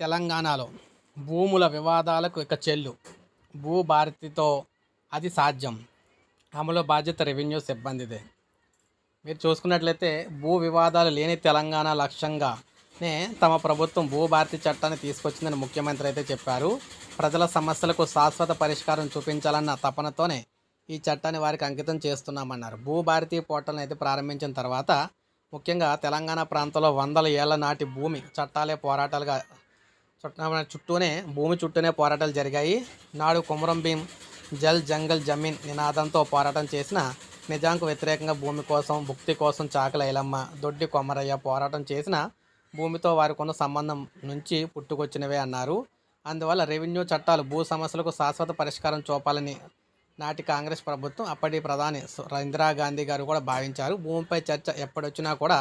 తెలంగాణలో భూముల వివాదాలకు ఇక చెల్లు. భూ భారతితో అది సాధ్యం. అమలు బాధ్యత రెవెన్యూ సిబ్బందిదే. మీరు చూసుకున్నట్లయితే భూ వివాదాలు లేని తెలంగాణ లక్ష్యంగానే తమ ప్రభుత్వం భూభారతి చట్టాన్ని తీసుకొచ్చిందని ముఖ్యమంత్రి అయితే చెప్పారు. ప్రజల సమస్యలకు శాశ్వత పరిష్కారం చూపించాలన్న తపనతోనే ఈ చట్టాన్ని వారికి అంకితం చేస్తున్నామన్నారు. భూభారతి పోర్టల్ని అయితే ప్రారంభించిన తర్వాత ముఖ్యంగా తెలంగాణ ప్రాంతంలో వందల ఏళ్ళ నాటి భూమి చట్టాలే పోరాటాలుగా చుట్టూ చుట్టూనే భూమి చుట్టూనే పోరాటాలు జరిగాయి. నాడు కుమరం భీం జల్ జంగల్ జమీన్ నినాదంతో పోరాటం చేసిన నిజాంకు వ్యతిరేకంగా భూమి కోసం భుక్తి కోసం చాకల ఐలమ్మ దొడ్డి కొమరయ్య పోరాటం చేసిన భూమితో వారికి ఉన్న సంబంధం నుంచి పుట్టుకొచ్చినవే అన్నారు. అందువల్ల రెవెన్యూ చట్టాలు భూ సమస్యలకు శాశ్వత పరిష్కారం చూపాలని నాటి కాంగ్రెస్ ప్రభుత్వం అప్పటి ప్రధాని ఇందిరాగాంధీ గారు కూడా భావించారు. భూమిపై చర్చ ఎప్పుడొచ్చినా కూడా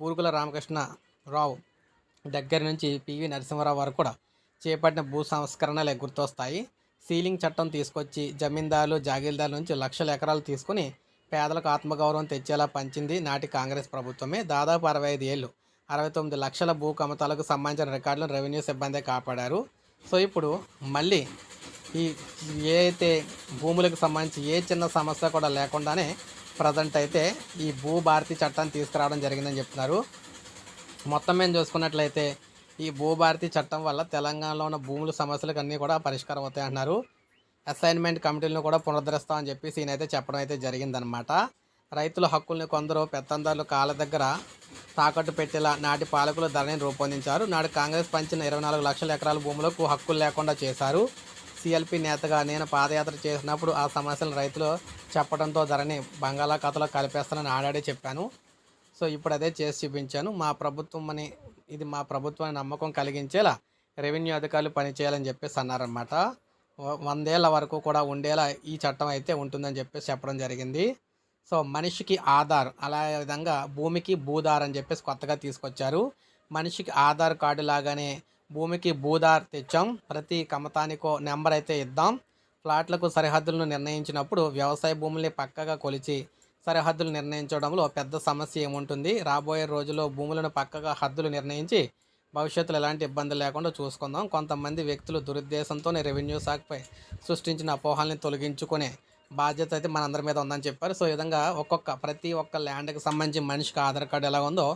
బూరుగుల రామకృష్ణరావు దగ్గర నుంచి పివి నరసింహారావు వరకు కూడా చేపట్టిన భూ సంస్కరణలే గుర్తొస్తాయి. సీలింగ్ చట్టం తీసుకొచ్చి జమీందారులు జాగీర్దారుల నుంచి లక్షల ఎకరాలు తీసుకుని పేదలకు ఆత్మగౌరవం తెచ్చేలా పంచింది నాటి కాంగ్రెస్ ప్రభుత్వమే. దాదాపు అరవై ఐదు ఏళ్ళు అరవై తొమ్మిది లక్షల భూ కమతాలకు సంబంధించిన రికార్డులను రెవెన్యూ సిబ్బంది కాపాడారు. సో ఇప్పుడు మళ్ళీ ఈ ఏ అయితే భూములకు సంబంధించి ఏ చిన్న సమస్య కూడా లేకుండానే ప్రజెంట్ అయితే ఈ భూ భారతి చట్టాన్ని తీసుకురావడం జరిగిందని చెప్తున్నారు. మొత్తం మేము చూసుకున్నట్లయితే ఈ భూభారతి చట్టం వల్ల తెలంగాణలో ఉన్న భూముల సమస్యలకు అన్నీ కూడా పరిష్కారం అవుతాయి అంటున్నారు. అసైన్మెంట్ కమిటీలను కూడా పునరుద్ధరిస్తామని చెప్పేసి ఈయనైతే చెప్పడం అయితే జరిగిందనమాట రైతుల హక్కుల్ని కొందరు పెత్తందారులు కాళ్ళ దగ్గర తాకట్టు పెట్టేలా నాటి పాలకులు ధరని రూపొందించారు. నాడు కాంగ్రెస్ పంచిన ఇరవై నాలుగు లక్షల ఎకరాల భూములకు హక్కులు లేకుండా చేశారు. సిఎల్పి నేతగా నేను పాదయాత్ర చేసినప్పుడు ఆ సమస్యలు రైతులు చెప్పడంతో ధరని బంగాళాఖాతంలో కలిపేస్తానని ఆడాడే చెప్పాను. సో ఇప్పుడు అదే చేసి చూపించాను. మా ప్రభుత్వం అని ఇది మా ప్రభుత్వాన్ని నమ్మకం కలిగించేలా రెవెన్యూ అధికారులు పనిచేయాలని చెప్పేసి అన్నారనమాట వందేళ్ళ వరకు కూడా ఉండేలా ఈ చట్టం అయితే ఉంటుందని చెప్పేసి చెప్పడం జరిగింది. సో మనిషికి ఆధార్ అలా విధంగా భూమికి భూధార్ అని చెప్పేసి కొత్తగా తీసుకొచ్చారు. మనిషికి ఆధార్ కార్డు లాగానే భూమికి భూధార్ తెచ్చాం. ప్రతి కమతానికో నెంబర్ అయితే ఇద్దాం. ప్లాట్లకు సరిహద్దులను నిర్ణయించినప్పుడు వ్యవసాయ భూముల్ని పక్కగా కొలిచి సరిహద్దులు నిర్ణయించడంలో పెద్ద సమస్య ఏముంటుంది? రాబోయే రోజుల్లో భూములను పక్కగా హద్దులు నిర్ణయించి భవిష్యత్తులో ఎలాంటి ఇబ్బందులు లేకుండా చూసుకుందాం. కొంతమంది వ్యక్తులు దురుద్దేశంతోనే రెవెన్యూ శాఖపై సృష్టించిన అపోహల్ని తొలగించుకునే బాధ్యత అయితే మనందరి మీద ఉందని చెప్పారు. సో ఈ విధంగా ఒక్కొక్క ప్రతి ఒక్క ల్యాండ్కి సంబంధించి మనిషికి ఆధార్ కార్డు ఎలా ఉందో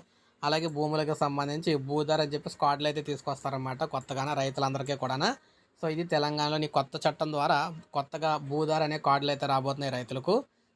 అలాగే భూములకు సంబంధించి భూధార్ అని చెప్పి స్క్వాడ్లు అయితే తీసుకొస్తారన్నమాట కొత్తగానే రైతులందరికీ కూడా సో ఇది తెలంగాణలోని కొత్త చట్టం ద్వారా కొత్తగా భూధార్ అనే కార్డులు అయితే రాబోతున్నాయి రైతులకు.